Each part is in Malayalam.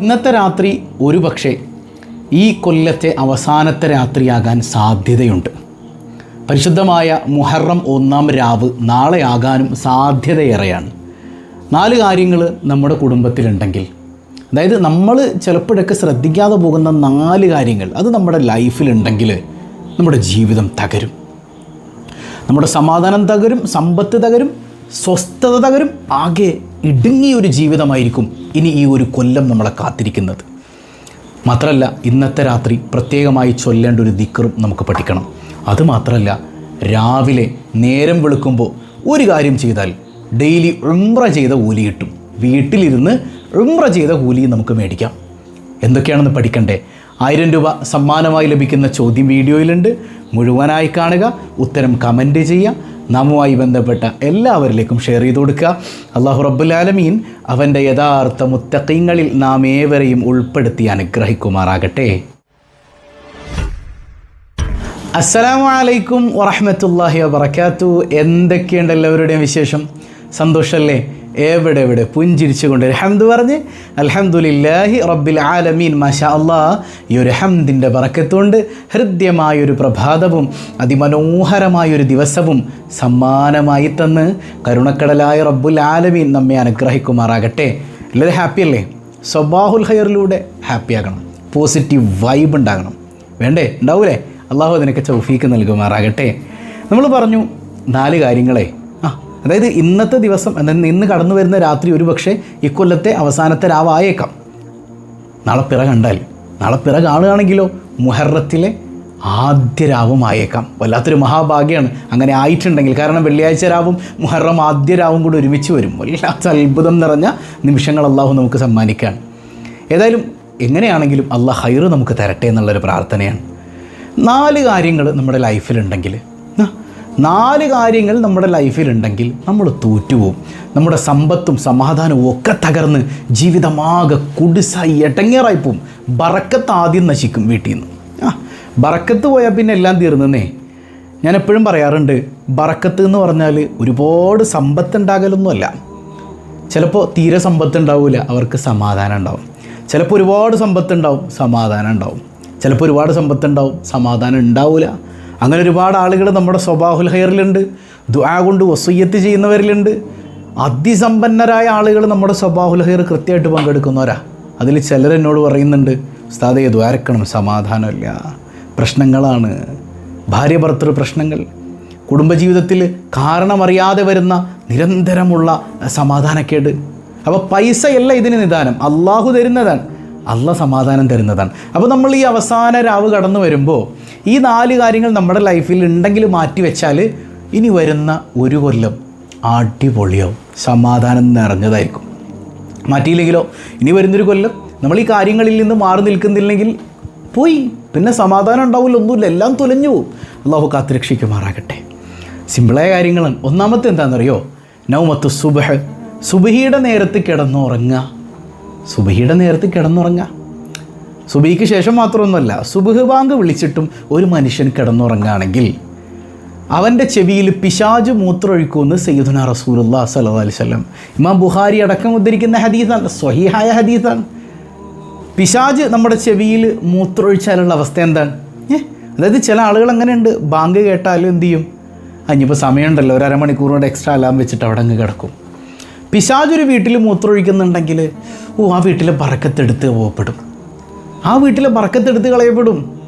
ഇന്നത്തെ രാത്രി ഒരുപക്ഷെ ഈ കൊല്ലത്തെ അവസാനത്തെ രാത്രിയാകാൻ സാധ്യതയുണ്ട്. പരിശുദ്ധമായ മുഹറം ഒന്നാം രാവ് നാളെയാകാനും സാധ്യതയേറെയാണ്. നാല് കാര്യങ്ങൾ നമ്മുടെ കുടുംബത്തിലുണ്ടെങ്കിൽ അതായത് നമ്മൾ ചിലപ്പോഴൊക്കെ ശ്രദ്ധിക്കാതെ പോകുന്ന നാല് കാര്യങ്ങൾ അത് നമ്മുടെ ലൈഫിലുണ്ടെങ്കിൽ നമ്മുടെ ജീവിതം തകരും. നമ്മുടെ സമാധാനം തകരും സമ്പത്ത് തകരും സ്വസ്ഥത തകരും ആകെ ഇടുങ്ങിയൊരു ജീവിതമായിരിക്കും ഇനി ഈ ഒരു കൊല്ലം നമ്മളെ കാത്തിരിക്കുന്നത്. മാത്രമല്ല ഇന്നത്തെ രാത്രി പ്രത്യേകമായി ചൊല്ലേണ്ട ഒരു ദിക്കറും നമുക്ക് പഠിക്കണം. അതുമാത്രമല്ല രാവിലെ നേരം വെളുക്കുമ്പോൾ ഒരു കാര്യം ചെയ്താൽ ഡെയിലി ഉംറ ചെയ്ത കൂലി കിട്ടും. വീട്ടിലിരുന്ന് ഉംറ ചെയ്ത കൂലി നമുക്ക് മേടിക്കാം. എന്തൊക്കെയാണെന്ന് പഠിക്കണ്ടേ? ആയിരം രൂപ സമ്മാനമായി ലഭിക്കുന്ന ചോദ്യം വീഡിയോയിലുണ്ട്. മുഴുവനായി കാണുക ഉത്തരം കമന്റ് ചെയ്യുക. നാമുമായി ബന്ധപ്പെട്ട എല്ലാവരിലേക്കും ഷെയർ ചെയ്ത് കൊടുക്കുക. അള്ളാഹു റബ്ബുലാലമീൻ അവന്റെ യഥാർത്ഥ മുത്തക്കീങ്ങളിൽ നാം ഏവരെയും ഉൾപ്പെടുത്തി അനുഗ്രഹിക്കുമാറാകട്ടെ. അസ്സലാമു അലൈക്കും വറഹമത്തല്ലാഹി വബർക്കാത്തു എന്തൊക്കെയുണ്ട് എല്ലാവരുടെയും വിശേഷം? സന്തോഷമല്ലേ എവിടെ എവിടെ? പുഞ്ചിരിച്ചുകൊണ്ട് ഹംദ് പറഞ്ഞ് അൽഹംദുലില്ലാഹി റബ്ബിൽ ആലമീൻ മാഷാ അള്ളാ ഈ ഒരു ഹംദിന്റെ പറക്കത്തുകൊണ്ട് ഹൃദ്യമായൊരു പ്രഭാതവും അതിമനോഹരമായൊരു ദിവസവും സമ്മാനമായി തന്ന് കരുണക്കടലായ റബ്ബുൽ ആലമീൻ നമ്മെ അനുഗ്രഹിക്കുമാറാകട്ടെ. എല്ലാവരും ഹാപ്പിയല്ലേ സ്വബാഹുൽ ഹയറിലൂടെ ഹാപ്പിയാകണം പോസിറ്റീവ് വൈബ് ഉണ്ടാകണം. വേണ്ടേ? ഉണ്ടാവൂലേ? അള്ളാഹു അതിനൊക്കെ ചൗഫീക്ക് നൽകുമാറാകട്ടെ. നമ്മൾ പറഞ്ഞു നാല് കാര്യങ്ങളെ. അതായത് ഇന്നത്തെ ദിവസം ഇന്ന് കടന്നു വരുന്ന രാത്രി ഒരു പക്ഷേ ഇക്കൊല്ലത്തെ അവസാനത്തെ രാവായേക്കാം. നാളെ പിറ കണ്ടാൽ നാളെ പിറ കാണുകയാണെങ്കിലോ മുഹറത്തിലെ ആദ്യ രാവും ആയേക്കാം. വല്ലാത്തൊരു മഹാഭാഗ്യമാണ്. അങ്ങനെ ആയിട്ടുണ്ടെങ്കിൽ കാരണം വെള്ളിയാഴ്ച രാവും മുഹറം ആദ്യ രാവും കൂടി ഒരുമിച്ച് വരും. വല്ലാത്ത അത്ഭുതം നിറഞ്ഞ നിമിഷങ്ങൾ അള്ളാഹു നമുക്ക് സമ്മാനിക്കുകയാണ്. ഏതായാലും എങ്ങനെയാണെങ്കിലും അള്ളാഹ് ഹൈറ് നമുക്ക് തരട്ടെ എന്നുള്ളൊരു പ്രാർത്ഥനയാണ്. നാല് കാര്യങ്ങൾ നമ്മുടെ ലൈഫിലുണ്ടെങ്കിൽ നാല് കാര്യങ്ങൾ നമ്മുടെ ലൈഫിലുണ്ടെങ്കിൽ നമ്മൾ തോറ്റുപോകും. നമ്മുടെ സമ്പത്തും സമാധാനവും ഒക്കെ തകർന്ന് ജീവിതമാകെ കുടിസായി എട്ടങ്ങേറായി പോവും ബറക്കത്ത് ആദ്യം നശിക്കും വീട്ടിൽ നിന്ന്. ആ ബറക്കത്ത് പോയാൽ പിന്നെ എല്ലാം തീർന്നേ ഞാൻ എപ്പോഴും പറയാറുണ്ട് ബറക്കത്ത് എന്ന് പറഞ്ഞാൽ ഒരുപാട് സമ്പത്ത് ഉണ്ടാകലൊന്നുമല്ല ചിലപ്പോൾ തീരെ സമ്പത്ത് ഉണ്ടാവില്ല അവർക്ക് സമാധാനം ഉണ്ടാവും. ചിലപ്പോൾ ഒരുപാട് സമ്പത്ത് ഉണ്ടാവും സമാധാനം ഉണ്ടാവും. ചിലപ്പോൾ ഒരുപാട് സമ്പത്ത് ഉണ്ടാവും സമാധാനം ഉണ്ടാവില്ല അങ്ങനെ ഒരുപാട് ആളുകൾ നമ്മുടെ സ്വഭാവുൽ ഹെയറിലുണ്ട് ദുആ കൊണ്ട് വസൂയത്ത് ചെയ്യുന്നവരിലുണ്ട്. അതിസമ്പന്നരായ ആളുകൾ നമ്മുടെ സ്വഭാവുൽ ഹെയർ കൃത്യമായിട്ട് പങ്കെടുക്കുന്നവരാ. അതിൽ ചിലരെന്നോട് പറയുന്നുണ്ട് ഉസ്താദെ ദ്വാരക്കണം സമാധാനമില്ല. പ്രശ്നങ്ങളാണ്. ഭാര്യ ഭർത്തൃ പ്രശ്നങ്ങൾ. കുടുംബജീവിതത്തിൽ കാരണമറിയാതെ വരുന്ന നിരന്തരമുള്ള സമാധാനക്കേട്. അപ്പോൾ പൈസയല്ല ഇതിന് നിദാനം. അള്ളാഹു തരുന്നതാണ്. അള്ള സമാധാനം തരുന്നതാണ്. അപ്പോൾ നമ്മൾ ഈ അവസാന രാവ് കടന്നു വരുമ്പോൾ ഈ നാല് കാര്യങ്ങൾ നമ്മുടെ ലൈഫിൽ ഉണ്ടെങ്കിൽ മാറ്റി വെച്ചാൽ ഇനി വരുന്ന ഒരു കൊല്ലം അടിപൊളിയാവും. സമാധാനം നിറഞ്ഞതായിരിക്കും. മാറ്റിയില്ലെങ്കിലോ? ഇനി വരുന്നൊരു കൊല്ലം നമ്മൾ ഈ കാര്യങ്ങളിൽ നിന്ന് മാറി നിൽക്കുന്നില്ലെങ്കിൽ പോയി. പിന്നെ സമാധാനം ഉണ്ടാവില്ല ഒന്നുമില്ല. എല്ലാം തുലഞ്ഞു പോകും അള്ളാഹു കാത്തുരക്ഷിക്കുമാറാകട്ടെ. സിമ്പിളായ കാര്യങ്ങളാണ്. ഒന്നാമത്തെ എന്താണെന്നറിയോ? നൗമത്ത് സുബഹ് സുബഹിയുടെ നേരത്ത് കിടന്നുറങ്ങുക. സുബഹിയുടെ നേരത്ത് കിടന്നുറങ്ങാം. സുബഹിക്ക് ശേഷം മാത്രമൊന്നുമല്ല സുബഹ് ബാങ്ക് വിളിച്ചിട്ടും ഒരു മനുഷ്യൻ കിടന്നുറങ്ങുകയാണെങ്കിൽ അവന്റെ ചെവിയിൽ പിശാജ് മൂത്രമൊഴിക്കുമെന്ന് സയ്യിദുന റസൂലുല്ലാ അലൈഹി വസല്ലം. ഇമാം ബുഹാരി അടക്കം ഉദ്ധരിക്കുന്ന ഹദീസാണ് സ്വഹിഹായ ഹദീസാണ്. പിശാജ് നമ്മുടെ ചെവിയിൽ മൂത്രമൊഴിച്ചാലുള്ള അവസ്ഥ എന്താണ്? അതായത് ചില ആളുകൾ അങ്ങനെയുണ്ട് ബാങ്ക് കേട്ടാലും എന്തു ചെയ്യും? അഞ്ഞിപ്പോൾ സമയമുണ്ടല്ലോ ഒരു അരമണിക്കൂർ എക്സ്ട്രാ അലാം വെച്ചിട്ട് അവിടെ അങ്ങ് കിടക്കും. പിശാജ് ഒരു വീട്ടിൽ മൂത്രമൊഴിക്കുന്നുണ്ടെങ്കിൽ ഓ ആ വീട്ടിലെ ബറക്കത്തെടുത്ത് പോകപ്പെടും. ആ വീട്ടിലെ ബറക്കത്തെടുത്ത് കളയപ്പെടും.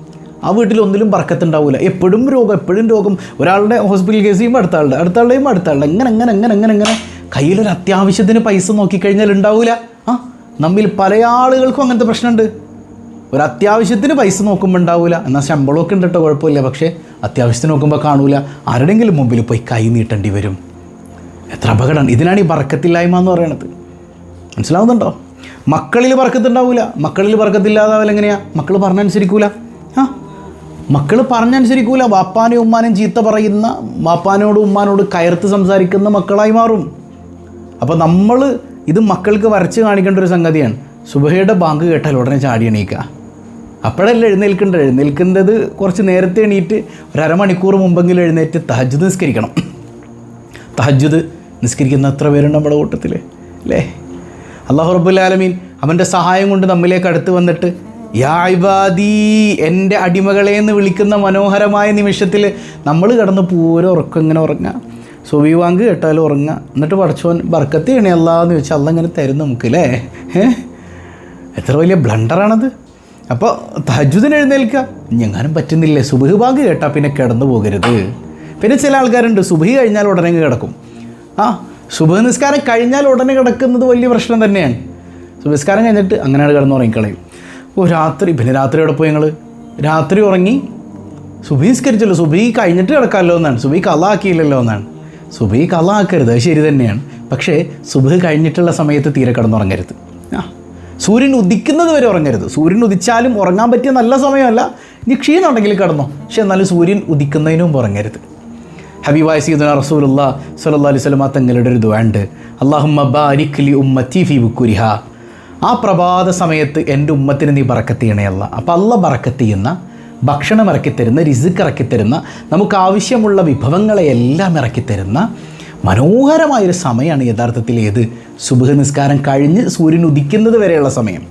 ആ വീട്ടിൽ ഒന്നിലും ബറക്കത്തുണ്ടാവില്ല എപ്പോഴും രോഗം എപ്പോഴും രോഗം. ഒരാളുടെ ഹോസ്പിറ്റൽ കേസ് ചെയ്യുമ്പോൾ അടുത്ത ആളുടെ അടുത്ത ആളുടെയും അടുത്ത ആളുടെ എങ്ങനെ എങ്ങനെ എങ്ങനെ എങ്ങനെ എങ്ങനെ കയ്യിലൊരു അത്യാവശ്യത്തിന് പൈസ നോക്കിക്കഴിഞ്ഞാൽ ഉണ്ടാവില്ല ആ നമ്മിൽ പല ആളുകൾക്കും അങ്ങനത്തെ പ്രശ്നമുണ്ട്. ഒരു അത്യാവശ്യത്തിന് പൈസ നോക്കുമ്പോൾ ഉണ്ടാവില്ല എന്നാൽ ശമ്പളമൊക്കെ ഉണ്ട് കുഴപ്പമില്ല. പക്ഷേ അത്യാവശ്യത്തിന് നോക്കുമ്പോൾ കാണൂല. ആരുടെങ്കിലും മുമ്പിൽ പോയി കൈ നീട്ടേണ്ടി വരും. എത്ര അപകടമാണ്? ഇതിനാണ് ഈ പറക്കത്തില്ലായ്മ എന്ന് പറയണത്. മനസ്സിലാവുന്നുണ്ടോ? മക്കളിൽ പറക്കത്തുണ്ടാവില്ല മക്കളിൽ വറക്കത്തില്ലാതാവില്ല എങ്ങനെയാ? മക്കൾ പറഞ്ഞനുസരിക്കൂല. ആ മക്കൾ പറഞ്ഞനുസരിക്കൂല. വാപ്പാനും ഉമ്മാനും ചീത്ത പറയുന്ന വാപ്പാനോട് ഉമ്മാനോട് കയർത്ത് സംസാരിക്കുന്ന മക്കളായി മാറും. അപ്പോൾ നമ്മൾ ഇത് മക്കൾക്ക് വരച്ച് കാണിക്കേണ്ട ഒരു സംഗതിയാണ്. സുബഹയുടെ ബാങ്ക് കേട്ടാൽ ഉടനെ ചാടി എണീക്കുക അപ്പോഴല്ല എഴുന്നേൽക്കേണ്ടത്? എഴുന്നേൽക്കുന്നത് കുറച്ച് നേരത്തെ എണീറ്റ് ഒരു അരമണിക്കൂർ മുമ്പെങ്കിലും എഴുന്നേറ്റ് തഹജ്ജുദ് നിസ്കരിക്കണം. തഹജ്ജുദ് നിസ്കരിക്കുന്ന അത്ര പേരുണ്ട് നമ്മുടെ കൂട്ടത്തിൽ അല്ലേ? അള്ളാഹു റബ്ബുൽ ആലമീൻ അവന്റെ സഹായം കൊണ്ട് നമ്മിലേക്ക് അടുത്ത് വന്നിട്ട് യാ എന്റെ അടിമകളെ എന്ന് വിളിക്കുന്ന മനോഹരമായ നിമിഷത്തിൽ നമ്മൾ കിടന്ന് പൂരം ഉറക്കം ഇങ്ങനെ ഉറങ്ങുക സുബി വാങ്ക് കേട്ടാലും ഉറങ്ങുക എന്നിട്ട് പഠിച്ചോൻ ബർക്കത്ത് ചെയ്യണേ അല്ലാന്ന് ചോദിച്ചാൽ അല്ല ഇങ്ങനെ തരും നമുക്ക് അല്ലേ? എത്ര വലിയ ബ്ലണ്ടറാണത് അപ്പോൾ തജുദിന് എഴുന്നേൽക്കുക ഞങ്ങാനും പറ്റുന്നില്ലേ? സുബഹ് ബാങ്ക് കേട്ടാൽ പിന്നെ കിടന്നു പോകരുത്. പിന്നെ ചില ആൾക്കാരുണ്ട് സുബഹി കഴിഞ്ഞാൽ ഉടനെ കിടക്കും. ആ സുബഹ് നിസ്കാരം കഴിഞ്ഞാൽ ഉടനെ കിടക്കുന്നത് വലിയ പ്രശ്നം തന്നെയാണ്. സുബഹിസ്കാരം കഴിഞ്ഞിട്ട് അങ്ങനെയാണ് കിടന്ന് ഉറങ്ങിക്കളയും. ഓ രാത്രി പിന്നെ രാത്രി എവിടെ പോയി ഞങ്ങൾ രാത്രി ഉറങ്ങി. സുബഹി നിസ്കരിച്ചല്ലോ സുബഹി കഴിഞ്ഞിട്ട് കിടക്കാമല്ലോ എന്നാണ്. സുബി കല ആക്കിയില്ലല്ലോ എന്നാണ്. സുബി കല ആക്കരുത് അത് ശരി തന്നെയാണ്. പക്ഷേ സുബ് കഴിഞ്ഞിട്ടുള്ള സമയത്ത് തീരെ കിടന്നുറങ്ങരുത്. ആ സൂര്യൻ ഉദിക്കുന്നത് വരെ ഉറങ്ങരുത്. സൂര്യൻ ഉദിച്ചാലും ഉറങ്ങാൻ പറ്റിയ നല്ല സമയമല്ല. ഇനി ക്ഷീണമുണ്ടെങ്കിൽ കിടന്നോ. പക്ഷെ എന്നാലും സൂര്യൻ ഉദിക്കുന്നതിന് ഉറങ്ങരുത്. ഹബീബായ സീദുന റസൂലുള്ള സല്ലല്ലാഹു അലൈഹി സ്വലമ തങ്ങളുടെ ഒരു ദുവാണ്ട് അല്ലാഹുമ്മ ബാരിക് ലി ഉമ്മത്തി ഫി ബുക്കുരിഹ. ആ പ്രഭാത സമയത്ത് എന്റെ ഉമ്മത്തിന് നീ ബറക്കത്ത് ചെയ്യണയല്ല അപ്പോൾ അല്ല ബറക്കത്ത് ചെയ്യുന്ന ഭക്ഷണം ഇറക്കിത്തരുന്ന റിസിക്ക് ഇറക്കിത്തരുന്ന നമുക്ക് ആവശ്യമുള്ള വിഭവങ്ങളെയെല്ലാം ഇറക്കിത്തരുന്ന മനോഹരമായൊരു സമയമാണ് യഥാർത്ഥത്തിൽ ഏത്? സുബഹ നിസ്കാരം കഴിഞ്ഞ് സൂര്യൻ ഉദിക്കുന്നത് വരെയുള്ള സമയം.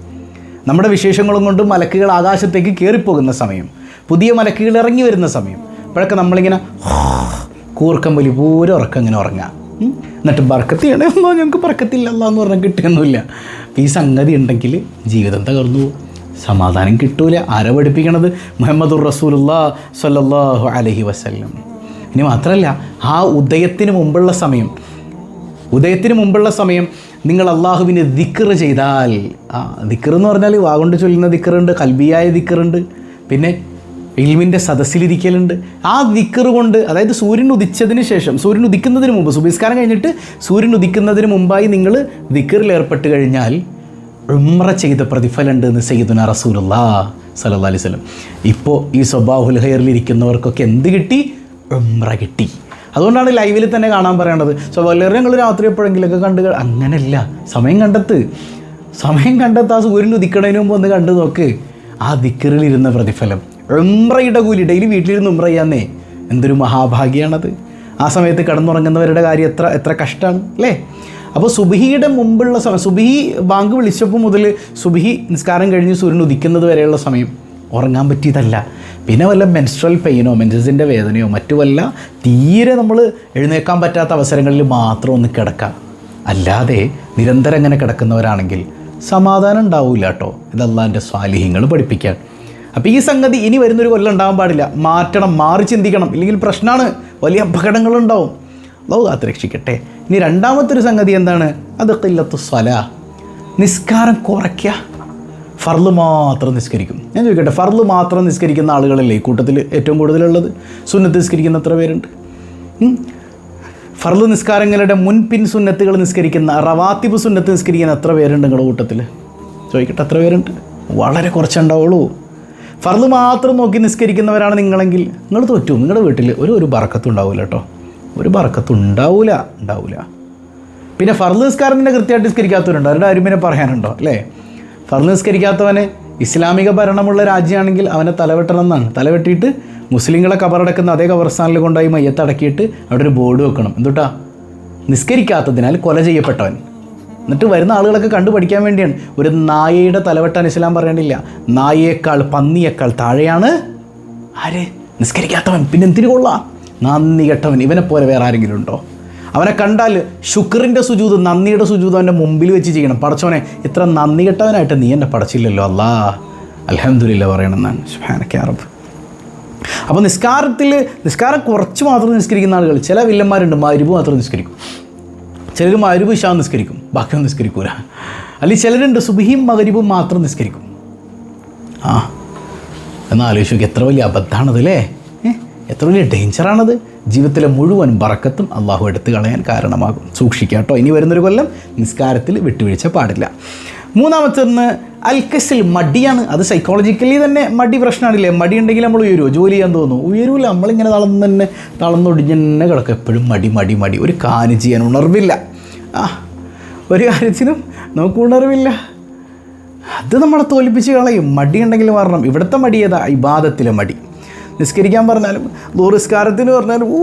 നമ്മുടെ വിശേഷങ്ങളും കൊണ്ട് മലക്കുകൾ ആകാശത്തേക്ക് കയറിപ്പോകുന്ന സമയം. പുതിയ മലക്കുകൾ ഇറങ്ങി വരുന്ന സമയം. ഇപ്പോഴൊക്കെ നമ്മളിങ്ങനെ കൂർക്കം വലി പൂരം ഉറക്കം ഇങ്ങനെ ഉറങ്ങാം. എന്നിട്ട് ബർക്കത്തിയാണ്. എന്നോ ഞങ്ങൾക്ക് ബർക്കത്തില്ലല്ലോ എന്ന് പറഞ്ഞാൽ കിട്ടുകയൊന്നുമില്ല. ഈ സംഗതി ഉണ്ടെങ്കിൽ ജീവിതം തകർന്നു സമാധാനം കിട്ടൂല. ആരെ പഠിപ്പിക്കണത്? മുഹമ്മദുർ റസൂലുള്ള സല്ലല്ലാഹു അലഹി വസല്ലം. ഇനി മാത്രമല്ല ആ ഉദയത്തിന് മുമ്പുള്ള സമയം. ഉദയത്തിന് മുമ്പുള്ള സമയം നിങ്ങൾ അള്ളാഹുവിനെ ദിക്കറ് ചെയ്താൽ ആ ദിക്കർ എന്ന് പറഞ്ഞാൽ വാഗൊണ്ട് ചൊല്ലുന്ന ദിക്കറുണ്ട് കൽബിയായ ദിക്കറുണ്ട് പിന്നെ ഇൽമിന്റെ സദസ്സിലിരിക്കലുണ്ട്. ആ ദിക്കറ് കൊണ്ട് അതായത് സൂര്യൻ ഉദിച്ചതിന് ശേഷം സൂര്യൻ ഉദിക്കുന്നതിന് മുമ്പ് സുബിസ്കാരം കഴിഞ്ഞിട്ട് സൂര്യൻ ഉദിക്കുന്നതിന് മുമ്പായി നിങ്ങൾ ദിക്കറിൽ ഏർപ്പെട്ട് കഴിഞ്ഞാൽ ഉമ്ര ചെയ്ത പ്രതിഫലമുണ്ട് എന്ന് സയ്യിദുന റസൂലുല്ലാ സല്ലല്ലാഹു അലൈഹി വസല്ലം. ഇപ്പോൾ ഈ സ്വഭാവുൽ ഹെയറിലിരിക്കുന്നവർക്കൊക്കെ എന്ത് കിട്ടി? ഉമ്ര കിട്ടി. അതുകൊണ്ടാണ് ലൈവിൽ തന്നെ കാണാൻ പറയേണ്ടത്. സ്വഭാവുൽ ഞങ്ങൾ രാത്രി എപ്പോഴെങ്കിലൊക്കെ കണ്ട് അങ്ങനെയല്ല സമയം കണ്ടെത്ത്. സമയം കണ്ടെത്താൻ സൂര്യൻ ഉദിക്കണതിന് മുമ്പ് ഒന്ന് കണ്ടു നോക്ക്. ആ ദിക്കറിലിരുന്ന പ്രതിഫലം. ഉമ്രയുടെ കൂലി ഡെയിലി വീട്ടിലിരുന്ന് ഉമ്ര ചെയ്യാന്നേ. എന്തൊരു മഹാഭാഗ്യമാണത് ആ സമയത്ത് കിടന്നുറങ്ങുന്നവരുടെ കാര്യം എത്ര എത്ര കഷ്ടമാണ് അല്ലേ? അപ്പോൾ സുബിഹിയുടെ മുമ്പുള്ള സമയം സുബിഹി ബാങ്ക് വിളിച്ചപ്പോൾ മുതൽ സുബിഹി നിസ്കാരം കഴിഞ്ഞ് സൂര്യൻ ഉദിക്കുന്നത് വരെയുള്ള സമയം ഉറങ്ങാൻ പറ്റിയതല്ല. പിന്നെ വല്ല മെൻസ്ട്രൽ പെയിനോ മെൻസസിന്റെ വേദനയോ മറ്റു വല്ല തീരെ നമ്മൾ എഴുന്നേക്കാൻ പറ്റാത്ത അവസരങ്ങളിൽ മാത്രം ഒന്ന് കിടക്കാം. അല്ലാതെ നിരന്തരം അങ്ങനെ കിടക്കുന്നവരാണെങ്കിൽ സമാധാനം ഉണ്ടാവില്ല കേട്ടോ. ഇതല്ലാന്റെ സ്വാലിഹ്യങ്ങൾ പഠിപ്പിക്കാൻ. അപ്പോൾ ഈ സംഗതി ഇനി വരുന്നൊരു കൊല്ലം ഉണ്ടാവാൻ പാടില്ല. മാറ്റണം മാറി ചിന്തിക്കണം. ഇല്ലെങ്കിൽ പ്രശ്നമാണ് വലിയ അപകടങ്ങളുണ്ടാവും. അള്ളാഹു കാത്ത് രക്ഷിക്കട്ടെ ഇനി രണ്ടാമത്തെ ഒരു സംഗതി എന്താണ്? അത് കില്ലത്തു സ്വല. നിസ്കാരം കുറയ്ക്കുക. ഫർൾ മാത്രം നിസ്കരിക്കും. ഞാൻ ചോദിക്കട്ടെ ഫർൾ മാത്രം നിസ്കരിക്കുന്ന ആളുകളല്ലേ ഈ കൂട്ടത്തിൽ ഏറ്റവും കൂടുതലുള്ളത്? സുന്നത്ത് നിസ്കരിക്കുന്ന എത്ര പേരുണ്ട്? ഫർൾ നിസ്കാരങ്ങളുടെ മുൻപിൻ സുന്നത്തുകൾ നിസ്കരിക്കുന്ന റവാത്തിബ് സുന്നത്ത് നിസ്കരിക്കുന്ന എത്ര പേരുണ്ട് നിങ്ങളുടെ കൂട്ടത്തിൽ ചോദിക്കട്ടെ എത്ര പേരുണ്ട്? വളരെ കുറച്ചുണ്ടാവുള്ളൂ. ഫർൾ മാത്രം നോക്കി നിസ്കരിക്കുന്നവരാണ് നിങ്ങളെങ്കിൽ നിങ്ങൾ തോറ്റു. നിങ്ങളുടെ വീട്ടിൽ ഒരു ഒരു ബറക്കത്തും ഉണ്ടാവില്ല കേട്ടോ. ഒരു ബറക്കത്തും ഉണ്ടാവില്ല ഉണ്ടാവില്ല പിന്നെ ഫർദ് നിസ്കാരം തന്നെ കൃത്യമായിട്ട് നിസ്കരിക്കാത്തവരുണ്ട്. അവരുടെ ആരും പിന്നെ പറയാനുണ്ടോ? അല്ലേ? ഫർദ് നിസ്കരിക്കാത്തവന് ഇസ്ലാമിക ഭരണമുള്ള രാജ്യമാണെങ്കിൽ അവനെ തലവെട്ടണം എന്നാണ് തലവെട്ടിയിട്ട് മുസ്ലിങ്ങളെ കബറടക്കുന്ന അതേ കബർസ്ഥാനിൽ കൊണ്ടുപോയി മയ്യത്തടക്കിയിട്ട് അവിടെ ഒരു ബോർഡ് വെക്കണം. എന്തുട്ടാ? നിസ്കരിക്കാത്തതിനാൽ കൊല ചെയ്യപ്പെട്ടവൻ. എന്നിട്ട് വരുന്ന ആളുകളൊക്കെ കണ്ടു പഠിക്കാൻ വേണ്ടിയാണ്. ഒരു നായയുടെ തലവെട്ടാൻ ഇസ്ലാം പറയേണ്ടില്ല. നായയേക്കാൾ പന്നിയേക്കാൾ താഴെയാണ് ആര്? നിസ്കരിക്കാത്തവൻ. പിന്നെ എന്തിനു കൊള്ളാം? നന്ദി കെട്ടവൻ. ഇവനെ പോലെ വേറെ ആരെങ്കിലും ഉണ്ടോ? അവനെ കണ്ടാൽ ശുക്രിന്റെ സുജൂത് നന്ദിയുടെ സുജൂത് അവന്റെ മുമ്പിൽ വെച്ച് ചെയ്യണം. പടച്ചവനെ ഇത്ര നന്ദി കെട്ടവനായിട്ട് നീ എന്നെ പടച്ചില്ലല്ലോ അല്ലാ അലഹമില്ല പറയണമെന്നാണ്. ഷുഹാനക്കാറബ് അപ്പോൾ നിസ്കാരത്തിൽ നിസ്കാരം കുറച്ച് മാത്രം നിസ്കരിക്കുന്ന ആളുകൾ ചില വില്ലന്മാരുണ്ട് മരുവ് മാത്രം നിസ്കരിക്കും. ചിലർ മരുവ് ഇഷാ നിസ്കരിക്കും ബാക്കിയൊന്നും നിസ്കരിക്കൂല. അല്ലെങ്കിൽ ചിലരുണ്ട് സുബിഹിയും മകരിബും മാത്രം നിസ്കരിക്കും. ആ എന്നാൽ ആലോചിച്ചു എത്ര വലിയ അബദ്ധമാണത് അല്ലേ എത്ര വലിയ ഡേഞ്ചറാണത്? ജീവിതത്തിലെ മുഴുവൻ ബറക്കത്തും അള്ളാഹു എടുത്തു കളയാൻ കാരണമാകും. സൂക്ഷിക്കുക കേട്ടോ ഇനി വരുന്നൊരു കൊല്ലം നിസ്കാരത്തിൽ വിട്ടുവീഴ്ച പാടില്ല. മൂന്നാമത്തൊന്ന് അൽക്കസിൽ മടിയാണ്. അത് സൈക്കോളജിക്കലി തന്നെ മടി പ്രശ്നമാണില്ലേ? മടി ഉണ്ടെങ്കിൽ നമ്മൾ ഉയരുമോ ജോലി ചെയ്യാൻ തോന്നുന്നു ഉയരൂല. നമ്മളിങ്ങനെ തളർന്ന് തന്നെ തളർന്നൊടിഞ്ഞ് തന്നെ കിടക്കും. എപ്പോഴും മടി മടി മടി. ഒരു കാര്യം ചെയ്യാൻ ഉണർവില്ല. ആ ഒരു കാര്യത്തിനും നമുക്ക് ഉണർവില്ല. അത് നമ്മളെ തോൽപ്പിച്ച് കളയും. മടി ഉണ്ടെങ്കിൽ മാറണം ഇവിടുത്തെ മടി ഏതാ? ഇബാദത്തിലെ മടി. നിസ്കരിക്കാൻ പറഞ്ഞാലും ദൂറിസ്കാരത്തിന് പറഞ്ഞാലും ഊ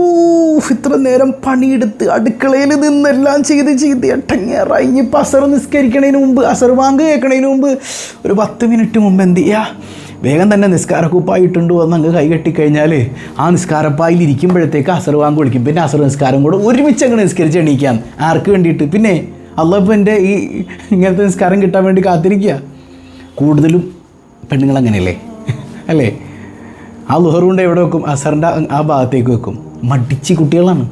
ഇത്ര നേരം പണിയെടുത്ത് അടുക്കളയിൽ നിന്നെല്ലാം ചെയ്ത് ചെയ്ത് എട്ടങ്ങേറായി ഇനിയിപ്പോൾ അസർ നിസ്കരിക്കണതിന് മുമ്പ് അസർ വാങ്ക് കേൾക്കണതിന് മുമ്പ് ഒരു പത്ത് മിനിറ്റ് മുമ്പ് എന്ത് ചെയ്യുക വേഗം തന്നെ നിസ്കാരക്കുപ്പായിട്ടുണ്ട് വന്ന് അങ്ങ് കൈ കെട്ടിക്കഴിഞ്ഞാൽ ആ നിസ്കാരപ്പായിൽ ഇരിക്കുമ്പോഴത്തേക്ക് അസർ വാങ്ക് വിളിക്കും. പിന്നെ അസർ നിസ്കാരം കൂടെ ഒരുമിച്ച് അങ്ങ് നിസ്കരിച്ച് എണീക്കാൻ ആർക്ക് വേണ്ടിയിട്ട്? പിന്നെ അള്ളപ്പോൾ എന്റെ ഈ ഇങ്ങനത്തെ നിസ്കാരം കിട്ടാൻ വേണ്ടി കാത്തിരിക്കുക കൂടുതലും പെണ്ണുങ്ങൾ അങ്ങനെയല്ലേ അല്ലേ? ആ ലുഹറുണ്ട് എവിടെ വെക്കും? അസറിന്റെ ആ ഭാഗത്തേക്ക് വെക്കും. മടിച്ച് കുട്ടികളാണ്.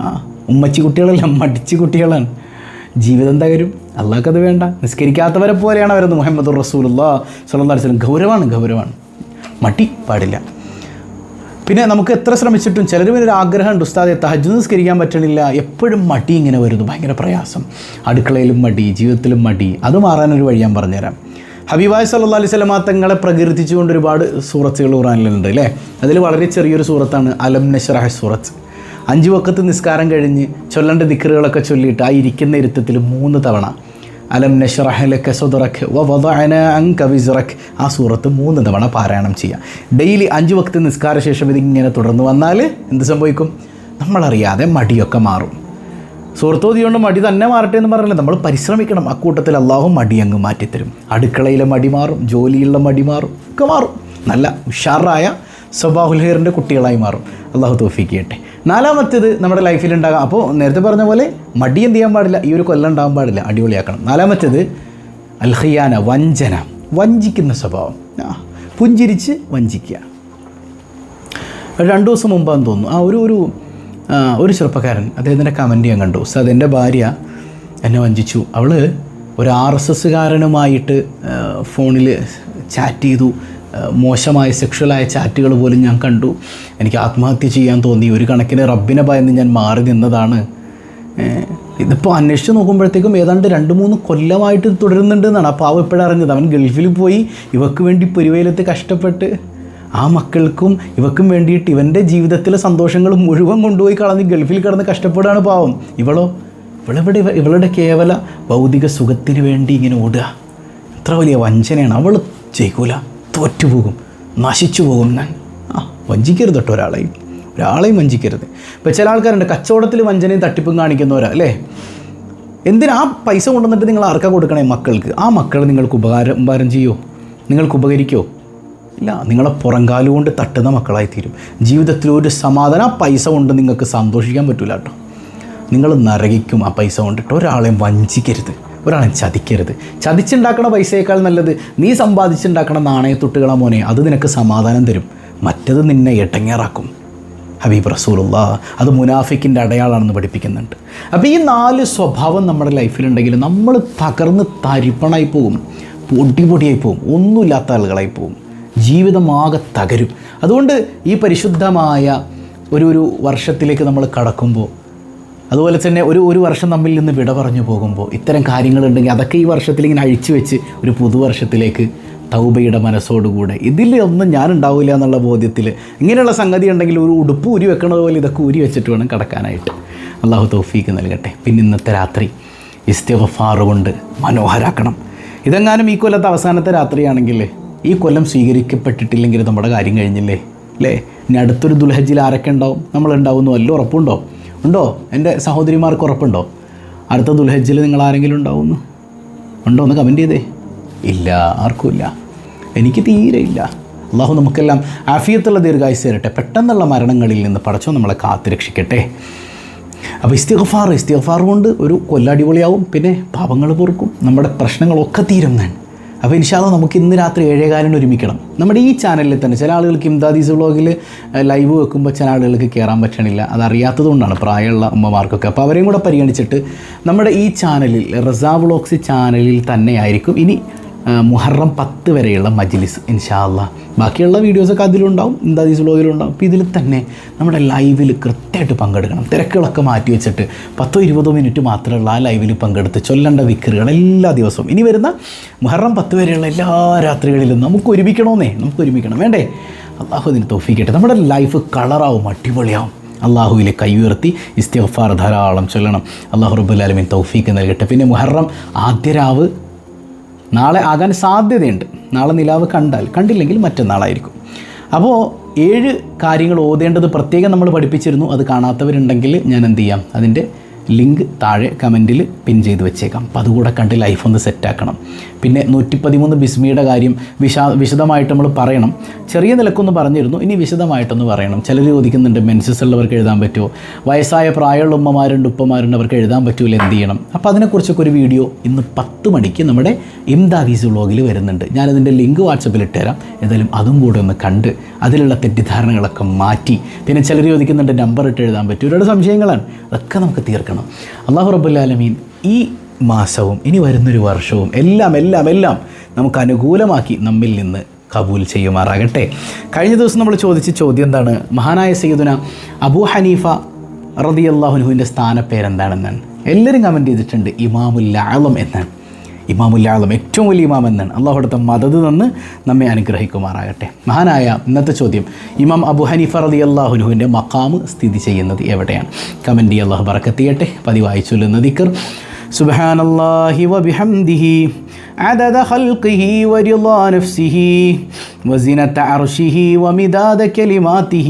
ആ ഉമ്മച്ചി കുട്ടികളല്ല മടിച്ച് കുട്ടികളാണ്. ജീവിതം തകരും. അള്ളാഹ്ക്കത് വേണ്ട. നിസ്കരിക്കാത്തവരെ പോലെയാണ് അവരെന്ന് മുഹമ്മദ് റസൂലുള്ള സ്വലം വസ്ലം ഗൗരവമാണ് ഗൗരവമാണ് മടി പാടില്ല. പിന്നെ നമുക്ക് എത്ര ശ്രമിച്ചിട്ടും ചിലർ ഒരു ആഗ്രഹമുണ്ട് ഉസ്താദെ തഹജ് നിസ്കരിക്കാൻ പറ്റണില്ല. എപ്പോഴും മടി ഇങ്ങനെ വരുന്നു. ഭയങ്കര പ്രയാസം. അടുക്കളയിലും മടി ജീവിതത്തിലും മടി. അത് മാറാനൊരു വഴി ഞാൻ പറഞ്ഞുതരാം. ഹബീബായ് സല്ലാ അലൈഹി സ്വലമാ തങ്ങളെ പ്രകീർത്തിച്ചുകൊണ്ട് ഒരുപാട് സൂറത്തുകൾ ഖുറാനിലുണ്ട് അല്ലേ? അതിൽ വളരെ ചെറിയൊരു സൂറത്താണ് അലം നഷറഹ സൂറത്ത്. അഞ്ച് വക്കത്ത് നിസ്കാരം കഴിഞ്ഞ് ചൊല്ലേണ്ട ദിക്കറുകളൊക്കെ ചൊല്ലിയിട്ട് ആ ഇരിക്കുന്ന ഇരുത്തത്തിൽ മൂന്ന് തവണ അലം നഷറഹലക്ക സുദറക്ക് വ വദഅന അങ്ക വിസ്റക് ആ സൂറത്ത് മൂന്ന് തവണ പാരായണം ചെയ്യുക ഡെയിലി അഞ്ച് വക്ത് നിസ്കാര ശേഷം ഇതിങ്ങനെ തുടർന്ന് വന്നാൽ എന്ത് സംഭവിക്കും? നമ്മളറിയാതെ മടിയൊക്കെ മാറും. സുഹൃത്തോതി കൊണ്ട് മടി തന്നെ മാറട്ടെ എന്ന് പറഞ്ഞില്ല? നമ്മൾ പരിശ്രമിക്കണം. അക്കൂട്ടത്തിൽ അള്ളാഹു മടി അങ്ങ് മാറ്റിത്തരും. അടുക്കളയിലെ മടി മാറും ജോലിയിലുള്ള മടി മാറും ഒക്കെ മാറും. നല്ല ഉഷാറായ സ്വഭാഹുൽഹീറിന്റെ കുട്ടികളായി മാറും. അള്ളാഹു തോഫിക്ക് ചെയ്യട്ടെ നാലാമത്തേത് നമ്മുടെ ലൈഫിൽ ഉണ്ടാകാം. അപ്പോൾ നേരത്തെ പറഞ്ഞ പോലെ മടി എന്ത് ചെയ്യാൻ പാടില്ല. ഈ ഒരു കൊല്ലം ഉണ്ടാകാൻ പാടില്ല. അടിപൊളിയാക്കണം. നാലാമത്തേത് അൽഹയാന വഞ്ചന. വഞ്ചിക്കുന്ന സ്വഭാവം. പുഞ്ചിരിച്ച് വഞ്ചിക്കുക. രണ്ടു ദിവസം മുമ്പാന്ന് തോന്നുന്നു. ആ ഒരു ഒരു ഒരു ചെറുപ്പക്കാരൻ അദ്ദേഹത്തിന്റെ കമന്റ് ഞാൻ കണ്ടു. സാർ എന്റെ ഭാര്യ എന്നെ വഞ്ചിച്ചു. അവൾ ഒരു ആർ എസ് എസ്സുകാരനുമായിട്ട് ഫോണിൽ ചാറ്റ് ചെയ്തു. മോശമായ സെക്ഷുവലായ ചാറ്റുകൾ പോലും ഞാൻ കണ്ടു. എനിക്ക് ആത്മഹത്യ ചെയ്യാൻ തോന്നി. ഒരു കണക്കിന് റബ്ബിനെ ഭയന്ന് ഞാൻ മാറി നിന്നതാണ്. ഇതിപ്പോൾ അന്വേഷിച്ച് നോക്കുമ്പോഴത്തേക്കും ഏതാണ്ട് രണ്ട് മൂന്ന് കൊല്ലമായിട്ട് തുടരുന്നുണ്ട് എന്നാണ്. ആ പാവം എപ്പോഴാണ് അറിഞ്ഞത് അവൻ ഗൾഫിൽ പോയി ഇവക്ക് വേണ്ടി പൊരുവയിലത്ത് കഷ്ടപ്പെട്ട് ആ മക്കൾക്കും ഇവക്കും വേണ്ടിയിട്ട് ഇവന്റെ ജീവിതത്തിലെ സന്തോഷങ്ങൾ മുഴുവൻ കൊണ്ടുപോയി കളഞ്ഞ് ഗൾഫിൽ കിടന്ന് കഷ്ടപ്പെടുകയാണ് പാവം. ഇവളോ? ഇവളെവിടെ? ഇവ- ഇവളുടെ കേവല ഭൗതിക സുഖത്തിന് വേണ്ടി ഇങ്ങനെ ഓടുക. എത്ര വലിയ വഞ്ചനയാണ്. അവൾ ജയിക്കൂല. തോറ്റുപോകും. നശിച്ചു പോകും ഞാൻ. ആ വഞ്ചിക്കരുത് കേട്ടോ ഒരാളെയും. ഒരാളെയും വഞ്ചിക്കരുത്. ഇപ്പം ചില ആൾക്കാരുണ്ട് കച്ചവടത്തിൽ വഞ്ചനയും തട്ടിപ്പും കാണിക്കുന്നവരാ അല്ലേ? എന്തിനാ ആ പൈസ കൊണ്ടുവന്നിട്ട് നിങ്ങൾ ആർക്കാ കൊടുക്കണേ മക്കൾക്ക്? ആ മക്കൾ നിങ്ങൾക്ക് ഉപകാരം ഉപകാരം ചെയ്യോ? നിങ്ങൾക്ക് ഉപകരിക്കോ? ഇല്ല നിങ്ങളെ പുറങ്കാലു കൊണ്ട് തട്ടുന്ന മക്കളായി തീരും ജീവിതത്തിൽ ഒരു സമാധാനം പൈസ കൊണ്ട് നിങ്ങൾക്ക് സന്തോഷിക്കാൻ പറ്റില്ല കേട്ടോ. നിങ്ങൾ നരകിക്കും ആ പൈസ കൊണ്ടിട്ട് ഒരാളെയും വഞ്ചിക്കരുത്. ഒരാളെ ചതിക്കരുത്. ചതിച്ചുണ്ടാക്കണ പൈസയേക്കാൾ നല്ലത് നീ സമ്പാദിച്ചുണ്ടാക്കണ നാണയത്തൊട്ടുകളാ മോനെ. അത് നിനക്ക് സമാധാനം തരും. മറ്റത് നിന്നെ ഇടങ്ങേറാക്കും ഹബീബ് റസൂലുള്ള അത് മുനാഫിക്കിന്റെ അടയാളാണെന്ന് പഠിപ്പിക്കുന്നുണ്ട്. അപ്പോൾ ഈ നാല് സ്വഭാവം നമ്മുടെ ലൈഫിലുണ്ടെങ്കിൽ നമ്മൾ തകർന്ന് തരിപ്പണായി പോകും പൊടിപൊടിയായി പൊടിയായി പോകും ഒന്നുമില്ലാത്ത ആളുകളായി പോകും ജീവിതമാകെ തകരും. അതുകൊണ്ട് ഈ പരിശുദ്ധമായ ഒരു ഒരു വർഷത്തിലേക്ക് നമ്മൾ കടക്കുമ്പോൾ അതുപോലെ തന്നെ ഒരു ഒരു വർഷം നമ്മിൽ നിന്ന് വിട പറഞ്ഞു പോകുമ്പോൾ ഇത്തരം കാര്യങ്ങളുണ്ടെങ്കിൽ അതൊക്കെ ഈ വർഷത്തിൽ ഇങ്ങനെ അഴിച്ചു വെച്ച് ഒരു പുതുവർഷത്തിലേക്ക് തൗബയുടെ മനസ്സോടുകൂടെ. ഇതിലൊന്നും ഞാനുണ്ടാവില്ല എന്നുള്ള ബോധ്യത്തിൽ ഇങ്ങനെയുള്ള സംഗതി ഉണ്ടെങ്കിൽ ഒരു ഉടുപ്പ് ഊരി വെക്കണത് പോലെ ഇതൊക്കെ ഊരി വെച്ചിട്ട് വേണം കടക്കാനായിട്ട്. അള്ളാഹു തൗഫീക്ക് നൽകട്ടെ. പിന്നെ ഇന്നത്തെ രാത്രി ഇസ്തിഫാറ് കൊണ്ട് മനോഹരാക്കണം. ഇതെങ്ങാനും ഈ കൊല്ലത്തെ അവസാനത്തെ രാത്രിയാണെങ്കിൽ ഈ കൊല്ലം സ്വീകരിക്കപ്പെട്ടിട്ടില്ലെങ്കിൽ നമ്മുടെ കാര്യം കഴിഞ്ഞില്ലേ? അല്ലേ ഇനി അടുത്തൊരു ദുൽഹജിൽ ആരൊക്കെ ഉണ്ടാവും? നമ്മൾ ഉണ്ടാവുന്നു വല്ല ഉറപ്പുണ്ടോ ഉണ്ടോ? എന്റെ സഹോദരിമാർക്ക് ഉറപ്പുണ്ടോ? അടുത്ത ദുൽഹജ്ജിൽ നിങ്ങൾ ആരെങ്കിലും ഉണ്ടാവുന്നു ഉണ്ടോ ഒന്ന് കമന്റ് ചെയ്തേ. ഇല്ല ആർക്കുമില്ല. എനിക്ക് തീരെ ഇല്ല. അള്ളാഹു നമുക്കെല്ലാം ആഫിയത്തുള്ള ദീർഘായുസ് തരട്ടെ. പെട്ടെന്നുള്ള മരണങ്ങളിൽ നിന്ന് പടച്ചോ നമ്മളെ കാത്തുരക്ഷിക്കട്ടെ അപ്പോൾ ഇസ്തിഗ്ഫാർ ഇസ്തിഗ്ഫാർ കൊണ്ട് ഒരു കൊല്ലടിപൊളിയാവും പിന്നെ പാപങ്ങൾ പൊറുക്കും. നമ്മുടെ പ്രശ്നങ്ങളൊക്കെ തീരുന്നതാണ് അപ്പോൾ ഇൻഷാല്ല നമുക്ക് ഇന്ന് രാത്രി ഏഴേകാലിന് ഒരുമിക്കണം. നമ്മുടെ ഈ ചാനലിൽ തന്നെ ചില ആളുകൾക്ക് ഇംദാദീസ് വ്ളോഗിൽ ലൈവ് വെക്കുമ്പോൾ ചില ആളുകൾക്ക് കയറാൻ പറ്റണില്ല. അതറിയാത്തത് കൊണ്ടാണ് പ്രായമുള്ള അമ്മമാർക്കൊക്കെ. അപ്പോൾ അവരെയും കൂടെ പരിഗണിച്ചിട്ട് നമ്മുടെ ഈ ചാനലിൽ റസാ വ്ളോഗ്സ് ചാനലിൽ തന്നെയായിരിക്കും ഇനി മുഹറം പത്ത് വരെയുള്ള മജ്ലിസ് ഇൻഷാല്ല ബാക്കിയുള്ള വീഡിയോസൊക്കെ അതിലുണ്ടാവും ദീസ് വ്ലോഗിലുണ്ടാവും അപ്പോൾ ഇതിൽ തന്നെ നമ്മുടെ ലൈവിൽ കൃത്യമായിട്ട് പങ്കെടുക്കണം. തിരക്കുകളൊക്കെ മാറ്റി വെച്ചിട്ട് പത്തോ ഇരുപതോ മിനിറ്റ് മാത്രമുള്ള ആ ലൈവിൽ പങ്കെടുത്ത് ചൊല്ലേണ്ട വിക്കറുകൾ എല്ലാ ദിവസവും. ഇനി വരുന്ന മുഹറം പത്ത് വരെയുള്ള എല്ലാ രാത്രികളിലും നമുക്ക് ഒരുമിക്കണമെന്നേ നമുക്ക് ഒരുമിക്കണം. വേണ്ടേ? അള്ളാഹു അതിന് തോഫിക്കട്ടെ നമ്മുടെ ലൈഫ് കളറാവും അടിപൊളിയാവും. അള്ളാഹുവിലെ കൈയുയർത്തി ഇസ്തിഫാർ ധാരാളം ചൊല്ലണം. അള്ളാഹു റബുല്ലാലമിൻ തൗഫീക്ക് നൽകട്ടെ. പിന്നെ മുഹറം ആദ്യ രാവ് നാളെ ആകാൻ സാധ്യതയുണ്ട്. നാളെ നിലാവ് കണ്ടാൽ കണ്ടില്ലെങ്കിൽ മറ്റന്നാളായിരിക്കും. അപ്പോൾ ഏഴ് കാര്യങ്ങൾ ഓതേണ്ടത് പ്രത്യേകം നമ്മൾ പഠിപ്പിച്ചിരുന്നു. അത് കാണാത്തവരുണ്ടെങ്കിൽ ഞാൻ എന്ത് ചെയ്യാം? അതിന്റെ ലിങ്ക് താഴെ കമന്റിൽ പിൻ ചെയ്ത് വെച്ചേക്കാം. അപ്പോൾ അതുകൂടെ കണ്ട് ലൈഫ് ഒന്ന് സെറ്റാക്കണം പിന്നെ നൂറ്റി പതിമൂന്ന് ബിസ്മിയുടെ കാര്യം വിശാ വിശദമായിട്ട് നമ്മൾ പറയണം. ചെറിയ നിലക്കൊന്ന് പറഞ്ഞിരുന്നു ഇനി വിശദമായിട്ടൊന്ന് പറയണം. ചിലർ ചോദിക്കുന്നുണ്ട് മെൻസസ് ഉള്ളവർക്ക് എഴുതാൻ പറ്റുമോ? വയസ്സായ പ്രായമുള്ള ഉമ്മമാരുണ്ട് ഉപ്പമാരുണ്ട് അവർക്ക് എഴുതാൻ പറ്റൂല എന്ത് ചെയ്യണം? അപ്പോൾ അതിനെക്കുറിച്ചൊക്കെ ഒരു വീഡിയോ ഇന്ന് പത്ത് മണിക്ക് നമ്മുടെ ഇംദാദീസ് വ്ളോഗിൽ വരുന്നുണ്ട്. ഞാനതിന്റെ ലിങ്ക് വാട്സപ്പിൽ ഇട്ടുതരാം എന്തായാലും അതും കൂടെ ഒന്ന് കണ്ട് അതിലുള്ള തെറ്റിദ്ധാരണകളൊക്കെ മാറ്റി. പിന്നെ ചിലർ ചോദിക്കുന്നുണ്ട് നമ്പർ ഇട്ട് എഴുതാൻ പറ്റും ഒരുപാട് സംശയങ്ങളാണ്. അതൊക്കെ നമുക്ക് തീർക്കണം. അള്ളാഹു റബ്ബുല്ലാലമീൻ ഈ മാസവും ഇനി വരുന്നൊരു വർഷവും എല്ലാം എല്ലാം എല്ലാം നമുക്ക് അനുകൂലമാക്കി നമ്മിൽ നിന്ന് കബൂൽ ചെയ്യുമാറാകട്ടെ. കഴിഞ്ഞ ദിവസം നമ്മൾ ചോദിച്ച ചോദ്യം എന്താണ്? മഹാനായ സയ്യിദുന അബൂ ഹനീഫ റതി അള്ളാഹുനുഹുവിന്റെ സ്ഥാനപ്പേരെന്താണെന്നാണ്. എല്ലാവരും കമന്റ് ചെയ്തിട്ടുണ്ട് ഇമാമുൽ എന്നാണ്. ഇമാമുൽ ആളം ഏറ്റവും വലിയ ഇമാം എന്നാണ് അള്ളാഹു അടുത്ത മദത് നിന്ന് നമ്മെ അനുഗ്രഹിക്കുമാറാകട്ടെ മഹാനായ ഇന്നത്തെ ചോദ്യം ഇമാം അബു ഹനീഫ റതി അള്ളാഹുനുവിൻ്റെ മക്കാമ് സ്ഥിതി ചെയ്യുന്നത് എവിടെയാണ് കമൻറ്റ് അള്ളാഹു ബറക്കത്തിയട്ടെ പതിവായി ചൊല്ലുന്ന ദിക്കർ سبحان الله وبحمده عدد خلقه ورضا نفسه وزنة عرشه ومداد كلماته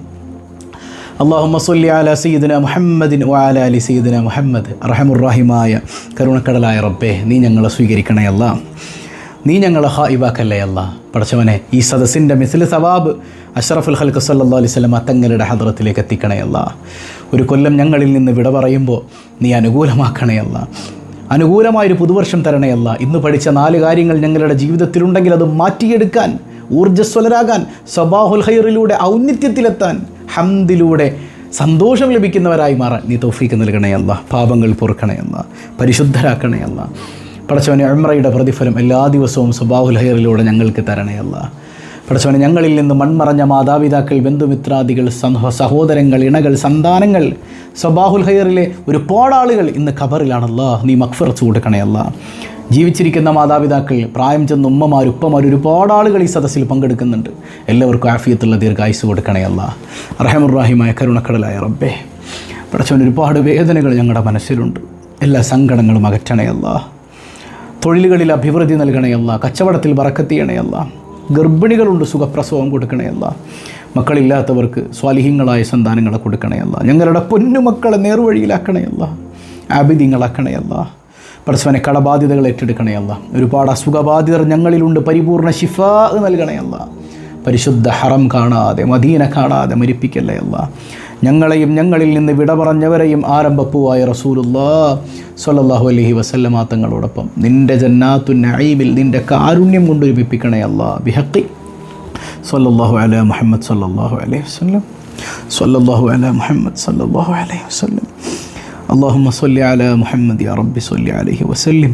അള്ളാഹു മസുല്ലി അല സീദന മുഹമ്മദിൻ വാല അലി സീദന മുഹമ്മദ്. റഹമുറഹിമായ കരുണക്കടലായ റബ്ബേ നീ ഞങ്ങളെ സ്വീകരിക്കണയല്ല നീ ഞങ്ങളെ ഹാ ഇവാക്കല്ലേ അല്ല. പഠിച്ചവനെ ഈ സദസ്സിന്റെ മിസിൽ സവാബ് അഷറഫുൽ ഹൽക്ക് സല്ലാ അലൈഹി സ്വലമ തങ്ങളുടെ ഹദ്രത്തിലേക്ക് എത്തിക്കണേ അല്ല. ഒരു കൊല്ലം ഞങ്ങളിൽ നിന്ന് വിട പറയുമ്പോൾ നീ അനുകൂലമാക്കണയല്ല അനുകൂലമായൊരു പുതുവർഷം തരണയല്ല ഇന്ന് പഠിച്ച നാല് കാര്യങ്ങൾ ഞങ്ങളുടെ ജീവിതത്തിലുണ്ടെങ്കിൽ അത് മാറ്റിയെടുക്കാൻ ഊർജസ്വലരാകാൻ സ്വബാഹുൽ ഹൈറിലൂടെ ഔന്നിത്യത്തിലെത്താൻ ഹംദിലൂടെ സന്തോഷം ലഭിക്കുന്നവരായി മാറാൻ നീ തൗഫീക്ക് നൽകണേ അല്ല പാപങ്ങൾ പൊറുക്കണേ പരിശുദ്ധരാക്കണയല്ല പടച്ചവനെ അമ്രയുടെ പ്രതിഫലം എല്ലാ ദിവസവും സബാഹുൽ ഹൈറിലൂടെ ഞങ്ങൾക്ക് തരണേ അല്ല പടച്ചവനെ ഞങ്ങളിൽ നിന്ന് മൺമറഞ്ഞ മാതാപിതാക്കൾ ബന്ധുമിത്രാദികൾ സഹ- സഹോദരങ്ങൾ ഇണകൾ സന്താനങ്ങൾ സബാഹുൽ ഹയറിലെ ഒരു ആളുകൾ ഇന്ന് ഖബറിലാണല്ലോ. നീ മക്ഫറച്ച് കൊടുക്കണേ അല്ല. ജീവിച്ചിരിക്കുന്ന മാതാപിതാക്കൾ പ്രായം ചെന്ന ഉമ്മമാർ ഉപ്പമാർ ഒരുപാട് ആളുകൾ ഈ സദസ്സിൽ പങ്കെടുക്കുന്നുണ്ട്. എല്ലാവർക്കും ആഫിയത്തുള്ള ദീർഘായുസ് കൊടുക്കണേ അല്ല. റഹമുറാഹിമായ കരുണക്കടലായ റബ്ബേ. പടച്ചവൻ ഒരുപാട് വേദനകൾ ഞങ്ങളുടെ മനസ്സിലുണ്ട്. എല്ലാ സങ്കടങ്ങളും അകറ്റണയല്ല തൊഴിലുകളിൽ അഭിവൃദ്ധി നൽകണയല്ല കച്ചവടത്തിൽ വറക്കത്തിയണയല്ല ഗർഭിണികളുണ്ട് സുഖപ്രസവം കൊടുക്കണയല്ല മക്കളില്ലാത്തവർക്ക് സ്വാലിഹ്യങ്ങളായ സന്താനങ്ങളെ കൊടുക്കണയല്ല ഞങ്ങളുടെ പൊന്നുമക്കളെ നേർവഴിയിലാക്കണയല്ല ആബിദ്യങ്ങളാക്കണയല്ല പരസ്പര കടബാധ്യതകൾ ഏറ്റെടുക്കണയല്ല ഒരുപാട് അസുഖബാധിതർ ഞങ്ങളിലുണ്ട്. പരിപൂർണ ശിഫ നൽകണയല്ല പരിശുദ്ധ ഹറം കാണാതെ മദീന കാണാതെ മരിപ്പിക്കല്ലേ അല്ല. ഞങ്ങളെയും ഞങ്ങളിൽ നിന്ന് വിട പറഞ്ഞവരെയും ആരംഭപ്പൂവായ റസൂലുല്ലാ സ്വല്ലല്ലാഹു അലൈഹി വസല്ലമ തങ്ങളോടൊപ്പം നിൻ്റെ ജന്നാത്തു നഈമിൽ നിൻ്റെ കാരുണ്യം കൊണ്ട് ഒരുമിപ്പിക്കണേ അല്ലാ ബിഹക്കി സ്വല്ലല്ലാഹു അല മുഹമ്മദ് സ്വല്ലല്ലാഹു അലൈഹി വസല്ലം സ്വല്ലല്ലാഹു അല മുഹമ്മദ് സ്വല്ലല്ലാഹു അലൈഹി വസല്ലം اللهم صل على محمد يا رب صل عليه وسلم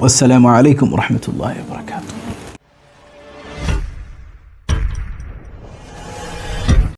والسلام عليكم ورحمة الله وبركاته